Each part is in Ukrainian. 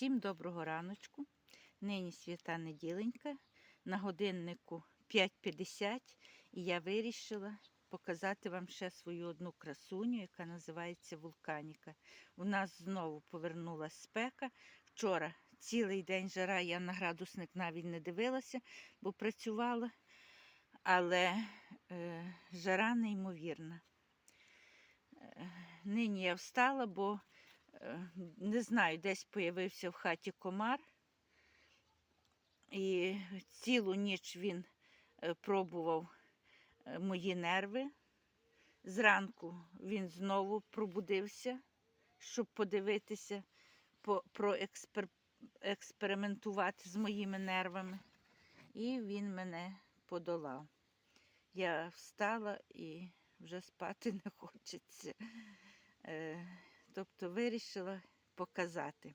Всім доброго раночку. Нині свята неділенька. На годиннику 5.50 і я вирішила показати вам ще свою одну красуню, яка називається Вулканіка. У нас знову повернулася спека. Вчора цілий день жара, я на градусник навіть не дивилася, бо працювала. Але е, жара неймовірна. Е, нині я встала, бо не знаю, десь появився в хаті комар. І цілу ніч він е, пробував е, мої нерви. Зранку він знову пробудився, щоб подивитися, проекспериментувати з моїми нервами. І він мене подолав. Я встала і вже спати не хочеться. Тобто вирішила показати.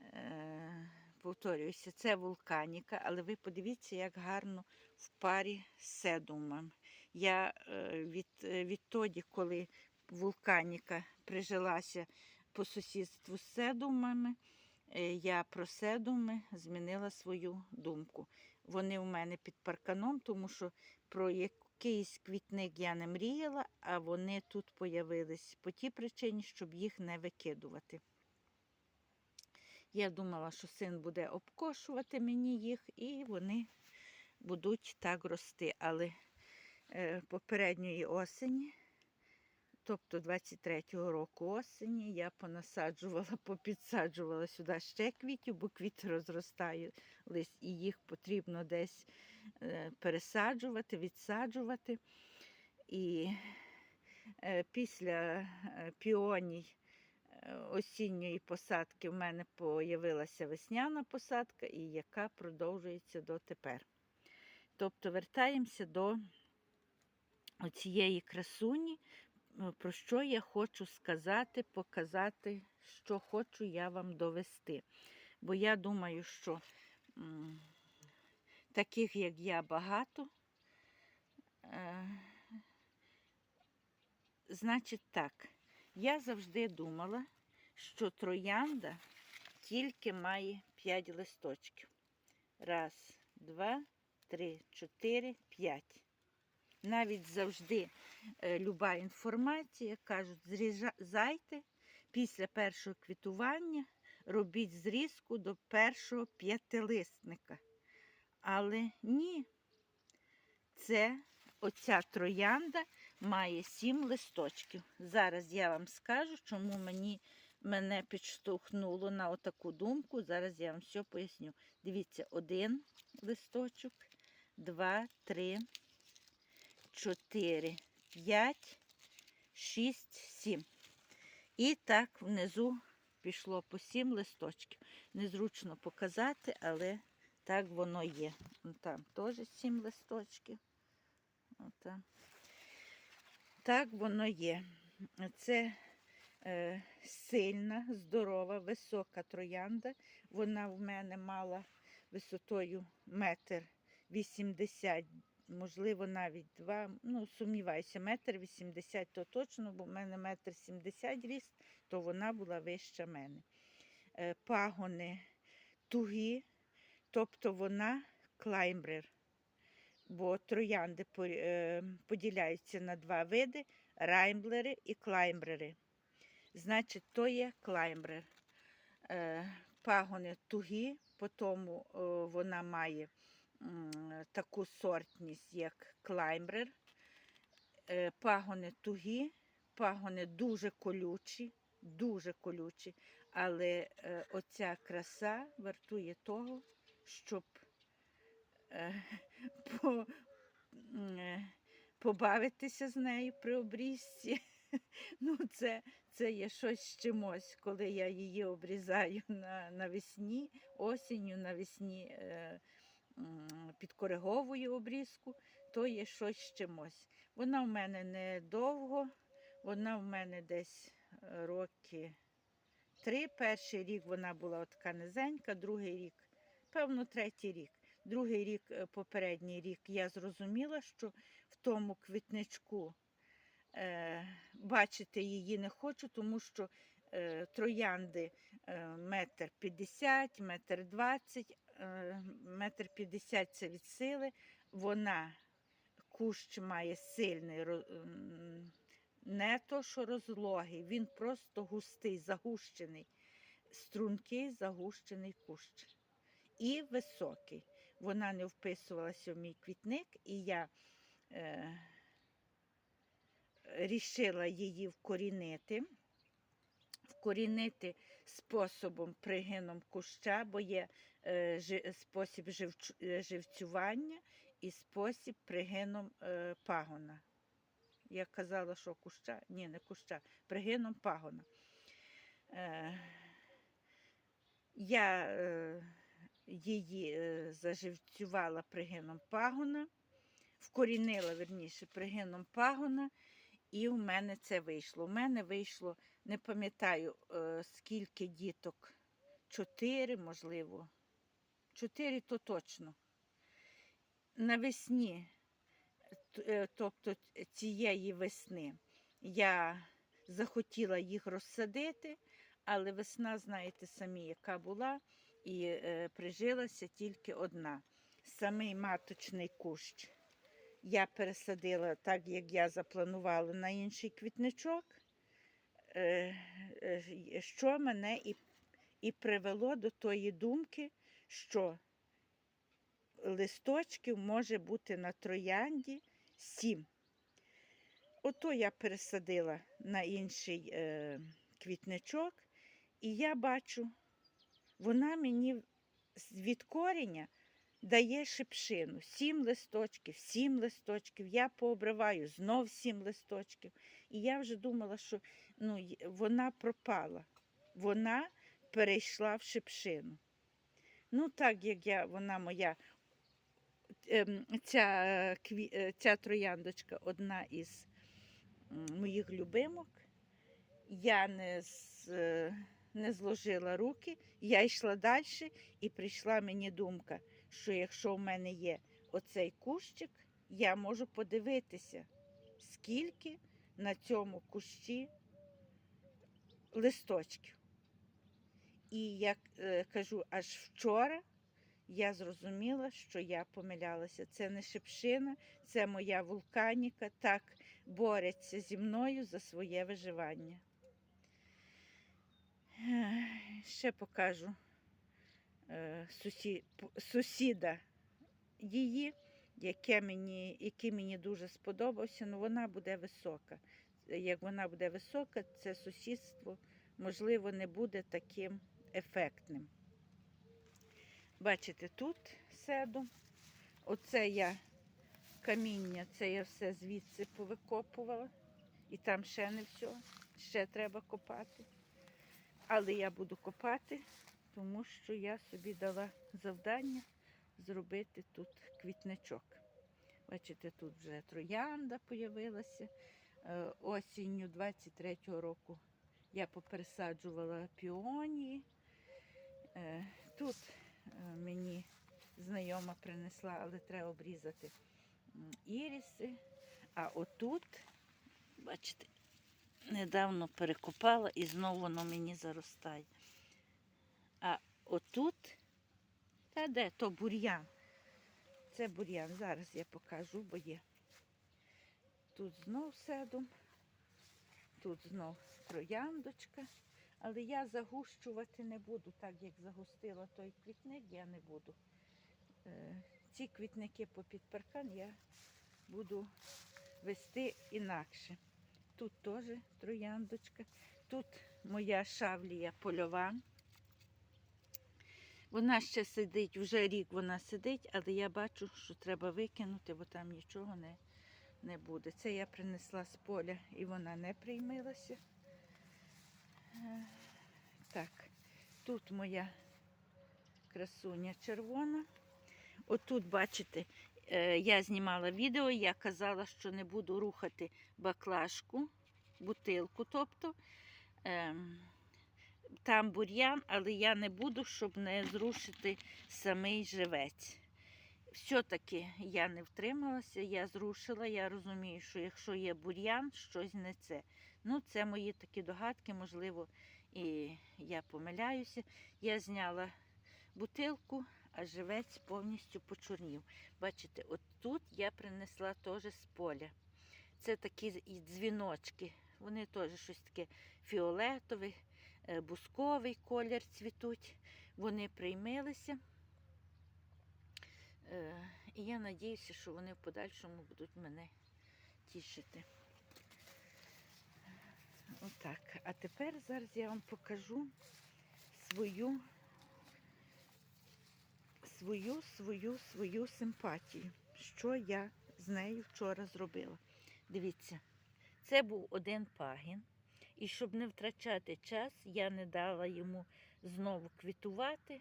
Е, повторююся, це вулканіка, але ви подивіться, як гарно в парі з седумом. Я е, від, відтоді, коли вулканіка прижилася по сусідству з седумами, е, я про седуми змінила свою думку. Вони у мене під парканом, тому що про якийсь квітник я не мріяла, а вони тут появились по тій причині, щоб їх не викидувати. Я думала, що син буде обкошувати мені їх, і вони будуть так рости. Але е, попередньої осені Тобто 23-го року осені я понасаджувала, попідсаджувала сюди ще квітів, бо квіти розростались і їх потрібно десь е, пересаджувати, відсаджувати. І е, після е, піоній осінньої посадки в мене з'явилася весняна посадка, і яка продовжується дотепер. Тобто вертаємося до цієї красуні, про що я хочу сказати, показати, що хочу я вам довести. Бо я думаю, що таких, як я, багато. Е, Значить так, я завжди думала, що троянда тільки має 5 листочків. Раз, два, три, чотири, п'ять навіть завжди е, люба інформація, кажуть, зрізайте після першого квітування, робіть зрізку до першого п'ятилистника. Але ні, це оця троянда має сім листочків. Зараз я вам скажу, чому мені, мене підштовхнуло на отаку думку. Зараз я вам все поясню. Дивіться, один листочок, два, три. 4, 5, 6, 7. І так внизу пішло по 7 листочків. Незручно показати, але так воно є. Там теж 7 листочків. Отам. Так воно є. Це е, сильна, здорова, висока троянда. Вона в мене мала висотою метр вісімдесят можливо, навіть два, ну, сумніваюся, метр вісімдесят то точно, бо в мене метр сімдесят ріст, то вона була вища мене. Е, пагони тугі, тобто вона клаймбрер. Бо троянди е, поділяються на два види раймблери і клаймбрери. Значить, то є клаймбрер. Е, пагони тугі, потім вона має таку сортність, як клаймбрер. Е, пагони тугі, пагони дуже колючі, дуже колючі, але е, оця краса вартує того, щоб е, по, побавитися з нею при обрізці. Ну, Це це є щось чимось, коли я її обрізаю на, навесні, осінню, навесні. Е, підкориговую обрізку, то є щось з чимось. Вона в мене не довго, вона в мене десь е, роки три. Перший рік вона була така низенька, другий рік, певно, третій рік. Другий рік, е, попередній рік, я зрозуміла, що в тому квітничку е, бачити її не хочу, тому що е, троянди е, метр п'ятдесят, метр двадцять, метр п'ятдесят це від сили. Вона кущ має сильний, не то, що розлогий, він просто густий, загущений, стрункий, загущений кущ. І високий. Вона не вписувалася в мій квітник, і я е, рішила її вкорінити. Вкорінити способом пригином куща, бо є спосіб е, живцювання і спосіб пригином е, пагона. Я казала, що куща, ні, не куща, пригином пагона. Е, я е, її е, заживцювала пригином пагона, вкорінила, верніше, пригином пагона, і у мене це вийшло. У мене вийшло, не пам'ятаю, е, скільки діток, чотири, можливо. Чотири то точно. Навесні, е, тобто цієї весни, я захотіла їх розсадити, але весна, знаєте самі, яка була, і е, прижилася тільки одна. Самий маточний кущ я пересадила так, як я запланувала на інший квітничок, е, е, що мене і, і привело до тої думки, що листочків може бути на троянді сім. Ото я пересадила на інший е, квітничок, і я бачу, вона мені від коріння дає шипшину. Сім листочків, сім листочків. Я пообриваю знов сім листочків. І я вже думала, що ну, вона пропала. Вона перейшла в шипшину. Ну, так як я, вона моя, ем, ця, е, е, ця трояндочка одна із моїх любимок. Я не, з, е, не зложила руки, я йшла далі, і прийшла мені думка, що якщо в мене є оцей кущик, я можу подивитися, скільки на цьому кущі листочків. І як е, кажу, аж вчора я зрозуміла, що я помилялася. Це не шипшина, це моя вулканіка так бореться зі мною за своє виживання. Ще покажу е, сусі, сусіда її, яке мені, який мені дуже сподобався, ну вона буде висока. Як вона буде висока, це сусідство, можливо, не буде таким ефектним. Бачите, тут седу. Оце я каміння, це я все звідси повикопувала. І там ще не все, ще треба копати. Але я буду копати, тому що я собі дала завдання зробити тут квітничок. Бачите, тут вже троянда появилася. Е, Осінню 23-го року я попересаджувала піонії. Е, Тут е, мені знайома принесла, але треба обрізати іріси. А отут, бачите, недавно перекопала і знову воно мені заростає. А отут, та де, то бур'ян. Це бур'ян. Зараз я покажу, бо є. Тут знов седум, тут знов трояндочка. Але я загущувати не буду, так як загустила той квітник, я не буду. Е, Ці квітники попід паркан я буду вести інакше. Тут теж трояндочка. Тут моя шавлія польова. Вона ще сидить, вже рік вона сидить, але я бачу, що треба викинути, бо там нічого не, не буде. Це я принесла з поля і вона не приймилася. Так, тут моя красуня червона. Отут, бачите, е, я знімала відео, я казала, що не буду рухати баклажку, бутилку, тобто. Ем, Там бур'ян, але я не буду, щоб не зрушити самий живець. Все-таки я не втрималася, я зрушила. Я розумію, що якщо є бур'ян, щось не це. Ну, це мої такі догадки, можливо, І я помиляюся. Я зняла бутилку, а живець повністю почорнів. Бачите, от тут я принесла теж з поля. Це такі дзвіночки. Вони теж щось таке фіолетове, е, бусковий колір цвітуть. Вони приймилися. Е, І я надіюся, що вони в подальшому будуть мене тішити. Отак. А тепер зараз я вам покажу свою, свою, свою, свою симпатію. Що я з нею вчора зробила. Дивіться, це був один пагін. І щоб не втрачати час, я не дала йому знову квітувати,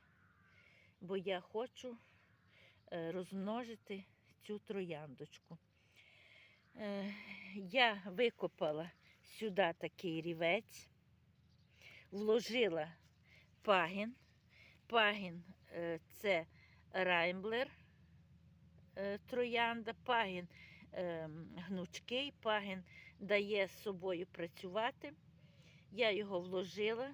бо я хочу е, розмножити цю трояндочку. Е, Я викопала сюди такий рівець, вложила пагін. Пагін е, це раймблер е, троянда, пагін е, гнучкий, пагін дає з собою працювати. Я його вложила.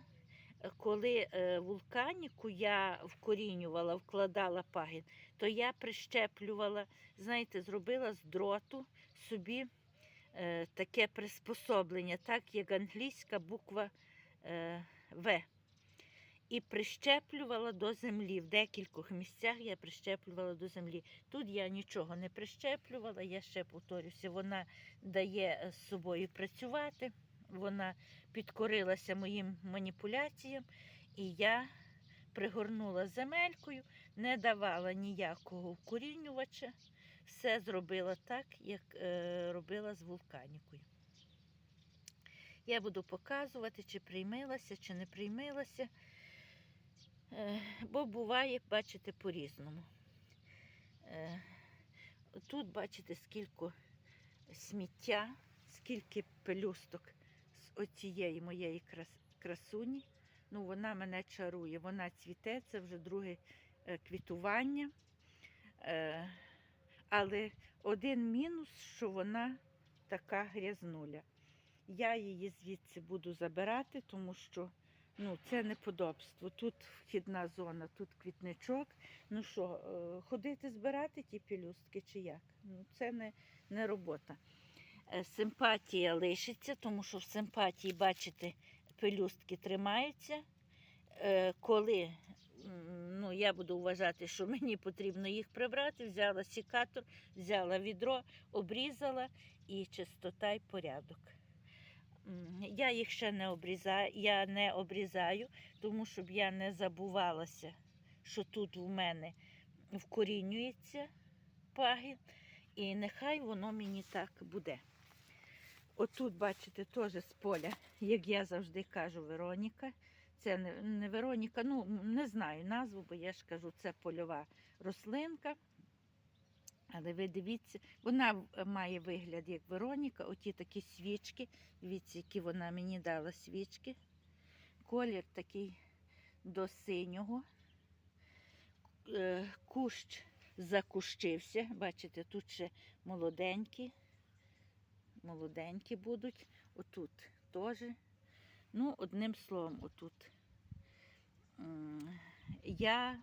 Коли вулканіку я вкорінювала, вкладала пагін, то я прищеплювала, знаєте, зробила з дроту собі е, таке приспособлення, так як англійська буква е, В. І прищеплювала до землі. В декількох місцях я прищеплювала до землі. Тут я нічого не прищеплювала, я ще повторюся, вона дає е, з собою працювати, вона підкорилася моїм маніпуляціям, і я пригорнула земелькою, не давала ніякого вкорінювача, все зробила так, як е, робила з вулканікою. Я буду показувати, чи приймилася, чи не приймилася. Е, Бо буває, бачите, по-різному. Е, Тут бачите, скільки сміття, скільки пелюсток з оцієї моєї крас- красуні. Ну, вона мене чарує, вона цвіте, це вже друге квітування. Але один мінус, що вона така грязнуля. Я її звідси буду забирати, тому що ну, це неподобство. Тут вхідна зона, тут квітничок. Ну що, е, ходити збирати ті пелюстки чи як? Ну, це не, не робота. Е, Симпатія лишиться, тому що в симпатії, бачите, пелюстки тримаються. Е, Коли ну, я буду вважати, що мені потрібно їх прибрати, взяла сікатор, взяла відро, обрізала і чистота й порядок. Я їх ще не обрізаю, я не обрізаю, тому щоб я не забувалася, що тут в мене вкорінюється пагін, і нехай воно мені так буде. Отут, бачите, теж з поля, як я завжди кажу, Вероніка. Це не, Вероніка, ну не знаю назву, бо я ж кажу, це польова рослинка. Але ви дивіться, вона має вигляд як Вероніка, оті такі свічки. Дивіться, які вона мені дала свічки. Колір такий до синього. Е, Кущ закущився. Бачите, тут ще молоденькі. Молоденькі будуть. Отут теж. Ну, одним словом, отут. Я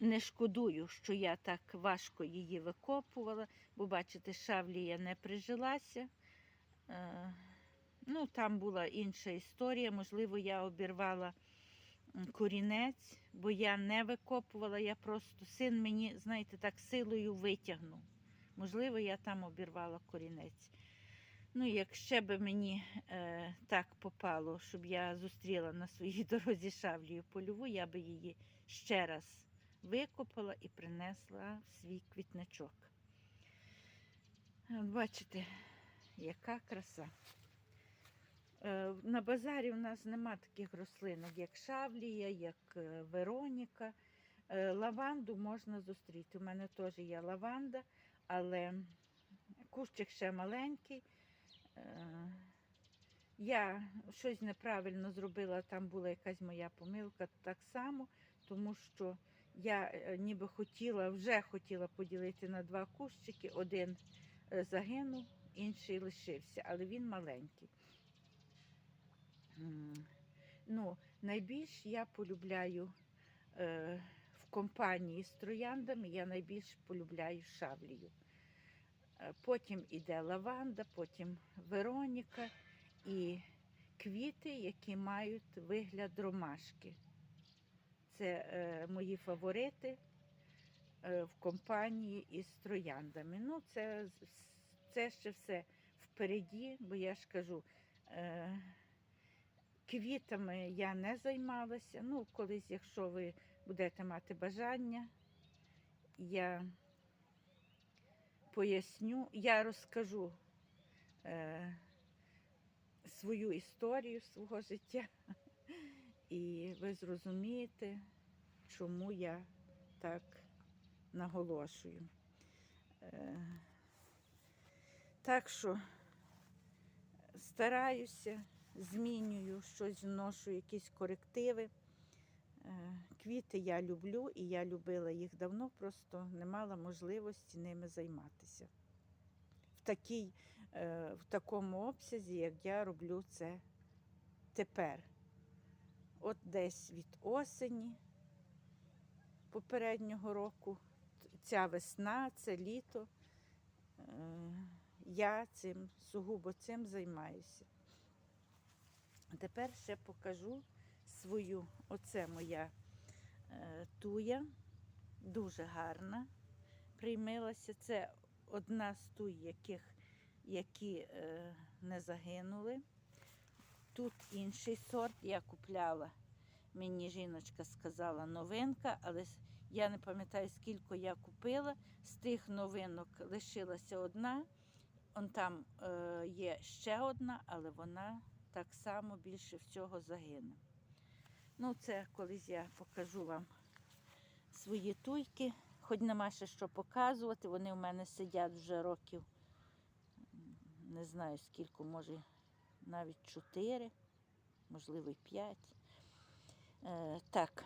не шкодую, що я так важко її викопувала, бо, бачите, шавлія не прижилася. Е, Ну, там була інша історія. Можливо, я обірвала корінець, бо я не викопувала, я просто син мені, знаєте, так силою витягнув. Можливо, я там обірвала корінець. Ну, як ще би мені е, так попало, щоб я зустріла на своїй дорозі шавлію польову, я би її ще раз викопала і принесла в свій квітничок. Бачите, яка краса. Е, На базарі у нас нема таких рослинок, як шавлія, як е, Вероніка. Е, Лаванду можна зустріти. У мене теж є лаванда, але кущик ще маленький. Е, Я щось неправильно зробила, там була якась моя помилка так само, тому що я е, ніби хотіла, вже хотіла поділити на два кущики. Один е, загинув, інший лишився, але він маленький. ну, найбільш я полюбляю в компанії з трояндами, я найбільш полюбляю шавлію. Е, Потім іде лаванда, потім Вероніка і квіти, які мають вигляд ромашки. Це е, мої фаворити е, в компанії із трояндами. Ну, це, це ще все впереді, бо я ж кажу, е, квітами я не займалася. Ну, колись, якщо ви будете мати бажання, я поясню, я розкажу е, свою історію свого життя, і ви зрозумієте, чому я так наголошую. Е, так що стараюся, змінюю щось, вношу якісь корективи. Е, Квіти я люблю і я любила їх давно, просто не мала можливості ними займатися. В, такій, е, в такому обсязі, як я роблю це тепер. От десь від осені попереднього року, ця весна, це літо. е, Я цим сугубо цим займаюся. Тепер ще покажу свою, оце моя е, туя, дуже гарна. Приймилася. Це одна з туй, яких, які е, не загинули. Тут інший сорт я купляла. Мені жіночка сказала новинка, але я не пам'ятаю, скільки я купила. З тих новинок лишилася одна. Он там е, є ще одна, але вона так само більше всього загине. Ну, це колись я покажу вам свої туйки. Хоч нема ще що показувати. Вони в мене сидять вже років, не знаю скільки, може навіть чотири, можливо, й п'ять. Е, так.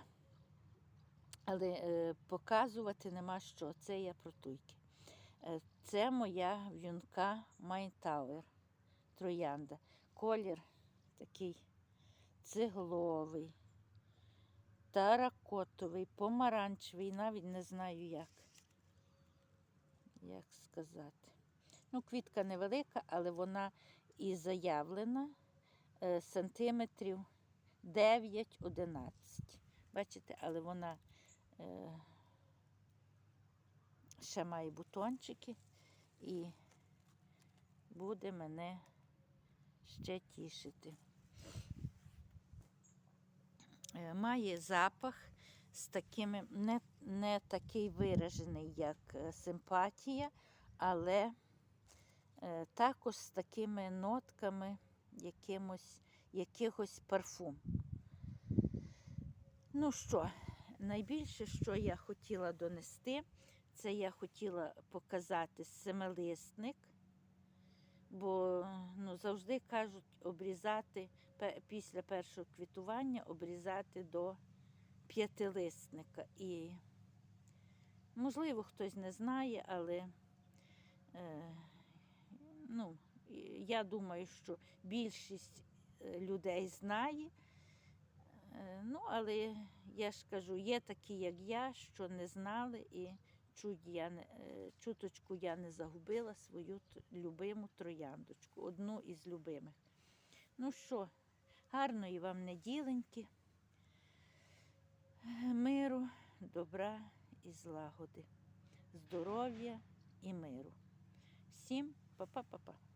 Але е, показувати нема що. Це я про туйки. Е, це моя в'юнка Майнтауер троянда. Колір такий цегловий, таракотовий, помаранчевий, навіть не знаю як. Як сказати. Ну, квітка невелика, але вона і заявлена е, сантиметрів 9-11. Бачите, але вона е, ще має бутончики і буде мене ще тішити. Е, Має запах з такими, не, не такий виражений, як е, симпатія, але е, також з такими нотками якимось, якихось парфум. Ну що, найбільше, що я хотіла донести, це я хотіла показати семилисник, бо ну, завжди кажуть обрізати після першого квітування обрізати до п'ятилисника. І, можливо, хтось не знає, але е, ну, я думаю, що більшість е, людей знає. Е, Ну, але я ж кажу, є такі, як я, що не знали, і чуть я не, е, чуточку я не загубила свою любиму трояндочку, одну із любимих. Ну що, гарної вам неділеньки, миру, добра і злагоди, здоров'я і миру. Всім па-па-па-па.